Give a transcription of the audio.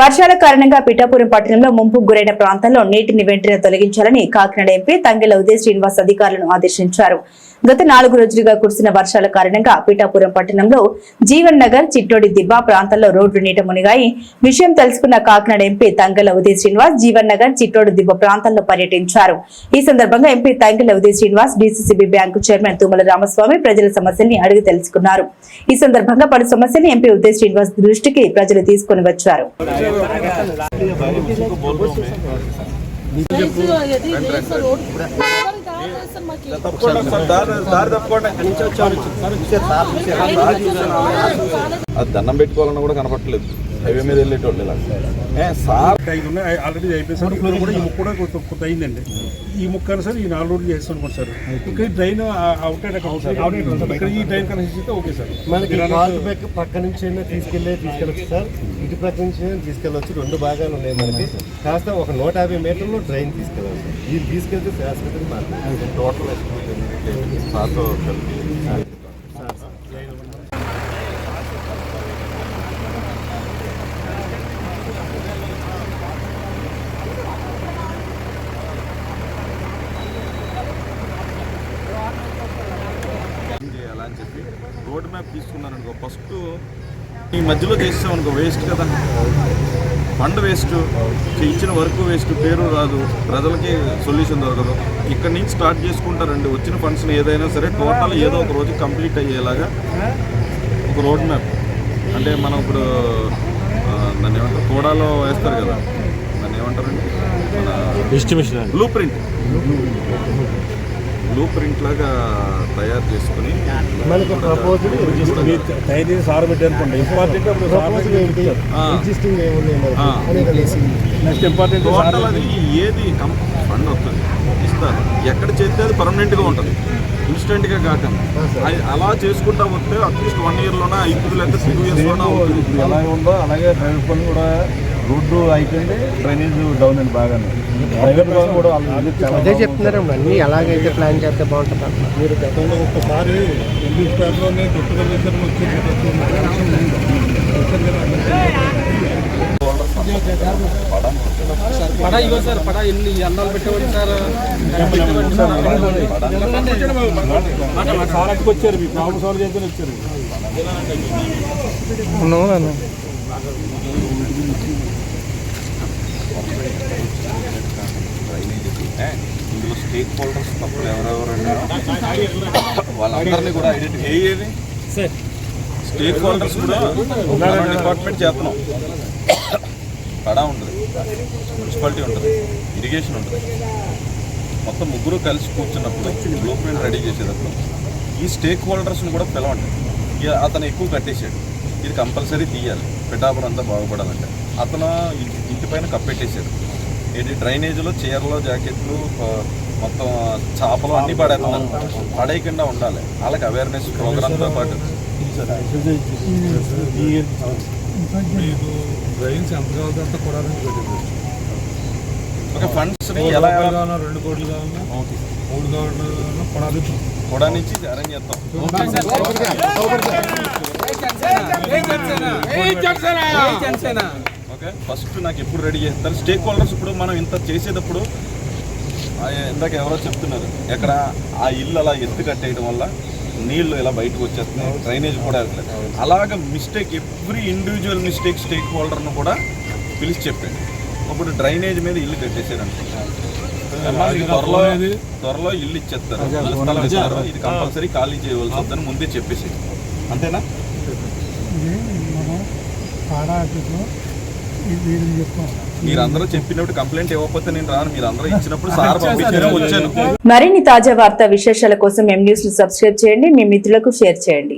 వర్షాల కారణంగా పిఠాపురం పట్టణంలో ముంపు గురైన ప్రాంతాల్లో నీటిని వెంటనే తొలగించాలని కాకినాడ ఎంపీ తంగెల ఉదయ్ శ్రీనివాస్ అధికారులను ఆదేశించారు. గత నాలుగు రోజులుగా కురిసిన వర్షాల కారణంగా పిఠాపురం పట్టణంలో జీవన్ నగర్ చిట్టోడి దిబ్బా ప్రాంతాల్లో రోడ్లు నీట మునిగాయి. విషయం తెలుసుకున్న కాకినాడ ఎంపీ తంగెల ఉదయ్ శ్రీనివాస్ జీవన్ నగర్ చిట్టోడి దిబ్బ ప్రాంతాల్లో పర్యటించారు. ఈ సందర్భంగా MP Tangella Uday Srinivas DCCB bank chairman Tummala Ramaswamy ప్రజల సమస్యల్ని అడిగి తెలుసుకున్నారు. ఈ సందర్భంగా పలు సమస్యల్ని ఎంపీ ఉదయ్ శ్రీనివాస్ దృష్టికి ప్రజలు తీసుకుని వచ్చారు. దండం పెట్టుకోవాలన్నా కూడా కనపట్లేదు హైవే మీద వెళ్ళేటోళ్ళు ఇలా ఏ సార్? ఐదు ఉన్నాయి. ఆల్రెడీ అయిపోయింది. ఇప్పుడు కూడా ఈ ముక్క కూడా కొంత కొంత అయిందండి. ఈ ముక్క సార్ ఈ నాలుగు రోజులు చేస్తాను అనుకోండి సార్. ఇక్కడ డ్రైన్ అవుట్ ఇక్కడ ఈ డ్రైన్ కనెక్షన్ ఇస్తే ఓకే సార్. మనకి బ్యాక్ పక్క నుంచి అయినా తీసుకెళ్ళే తీసుకెళ్ళచ్చు సార్. ఇటు పక్క నుంచి అయినా తీసుకెళ్ళచ్చు. రెండు భాగాలు ఉన్నాయి మనకి. కాస్త ఒక నూట యాభై మీటర్లు డ్రైన్ తీసుకెళ్ళాలి సార్. ఇది తీసుకెళ్తే మాట్లాడాలి టోటల్ ఎస్టిమేట్ సార్తో కలిపి అని చెప్పి రోడ్ మ్యాప్ తీసుకున్నాను అనుకో ఫస్ట్ ఈ మధ్యలో చేసాం అనుకో వేస్ట్ కదా. ఫండ్ వేస్ట్ ఇచ్చిన వర్క్ వేస్ట్ పేరు రాదు ప్రజలకి సొల్యూషన్ దొరకదు. ఇక్కడ నుంచి స్టార్ట్ చేసుకుంటారండి. వచ్చిన ఫండ్స్ని ఏదైనా సరే టోటల్ ఏదో ఒక రోజు కంప్లీట్ అయ్యేలాగా ఒక రోడ్ మ్యాప్ అంటే మనం ఇప్పుడు దాన్ని ఏమంటారు? కోడాలో వేస్తారు కదా. దాన్ని ఏమంటారండి? మన బ్లూ ప్రింట్ బ్లూ ప్రింట్ లాగా తయారు చేసుకుని మనకి ప్రపోజల్ తయారు సార్ పెట్టి అనుకోండి ఇంపార్టెంట్ ప్రపోజల్ ఏంటి. ఎగ్జిస్టింగ్ నెక్స్ట్ ఇంపార్టెంట్ టోటల్ అది ఏది ఫండ్ వస్తుంది. ఇస్తారు. ఎక్కడ చేస్తే అది పర్మనెంట్గా ఉంటుంది. ఇన్స్టెంట్గా కాకుండా అది అలా చేసుకుంటా వస్తే అట్లీస్ట్ వన్ ఇయర్లోనే అయిపోతుంది లేదా టూ ఇయర్స్లోనే అవుతుంది. ఎలా ఉందో అలాగే ప్రైవేట్ పనులు కూడా రోడ్డు అయిపోయింది డ్రైనేజ్ డౌన్ అండి బాగానే. ప్రైవేట్ కూడా వాళ్ళు చాలా అదే చెప్తున్నారు అన్ని అలాగైతే ప్లాన్ చేస్తే బాగుంటుంది. మీరు గతంలో ఒక్కసారి ఎన్ని స్టార్లోనే గుర్తుగా వేసారు పడ ఇగో సార్ పడ ఎన్ని అన్నాలు పెట్టేవాడు సార్? సార్ అట్టుకు వచ్చారు మీ సాల్వ్ వచ్చారు. ఇందులో స్టేక్ హోల్డర్స్ తప్పుడు ఎవరెవరు వాళ్ళందరినీ కూడా ఐడెంటిఫై అయ్యేది స్టేక్ హోల్డర్స్ కూడా డిపార్ట్మెంట్ చేస్తున్నాం. పడా ఉంటుంది మున్సిపాలిటీ ఉంటుంది. ఇరిగేషన్ ఉంటుంది. మొత్తం ముగ్గురు కలిసి కూర్చున్నప్పుడు బ్లూ ప్రింట్ రెడీ చేసేటప్పుడు ఈ స్టేక్ హోల్డర్స్ని కూడా పిలవండి. ఇక అతను ఎక్కువ కట్టేశాడు. ఇది కంపల్సరీ తీయాలి. పిఠాపురం అంతా బాగుపడాలంటే. అతను ఇంటి- ఇంటి పైన కప్పెట్టేశాడు. ఏంటి? డ్రైనేజీలో చీరలు జాకెట్లు మొత్తం చేపలు అన్నీ పడేస్తున్నారు. పడేయకుండా ఉండాలి. వాళ్ళకి అవేర్నెస్ ప్రోగ్రామ్తో పాటు. డ్రైన్స్ ఎంత అంత ఒక ఫండ్స్ని ఎలా రెండు కోట్లు కావాలన్నా మూడు కొడాలి కూడా నుంచి అరేంజ్ చేస్తాం ఓకే ఫస్ట్ నాకు ఎప్పుడు రెడీ చేస్తారు స్టేక్ హోల్డర్స్ ఇప్పుడు మనం ఇంత చేసేటప్పుడు ఇందాక ఎవరో చెప్తున్నారు ఎక్కడ ఆ ఇల్లు అలా ఎత్తు కట్టేయడం వల్ల నీళ్ళు ఇలా బయటకు వచ్చేస్తున్నాయి డ్రైనేజ్ కూడా అలాగ మిస్టేక్ ఎవ్రీ ఇండివిజువల్ మిస్టేక్ స్టేక్ హోల్డర్ను కూడా పిలిచి చెప్పండి. ఇప్పుడు డ్రైనేజ్ మీద ఇల్లు అనుకుంటున్నాను త్వరలో త్వరలో ఇల్లు ఇచ్చేస్తారు. ఇది కంపల్సరీ ఖాళీ చేయవలసి వద్దని ముందే చెప్పేసి అంతేనా? మీరందరూ చెప్పినప్పుడు కంప్లైంట్ ఇవ్వకపోతే నేను రాను. మీరందరూ ఇచ్చినప్పుడు సార్ పంపించారు వచ్చాను. మరిన్ని తాజా వార్తా విశేషాల కోసం ఎం న్యూస్ను సబ్స్క్రైబ్ చేయండి. మీ మిత్రులకు షేర్ చేయండి.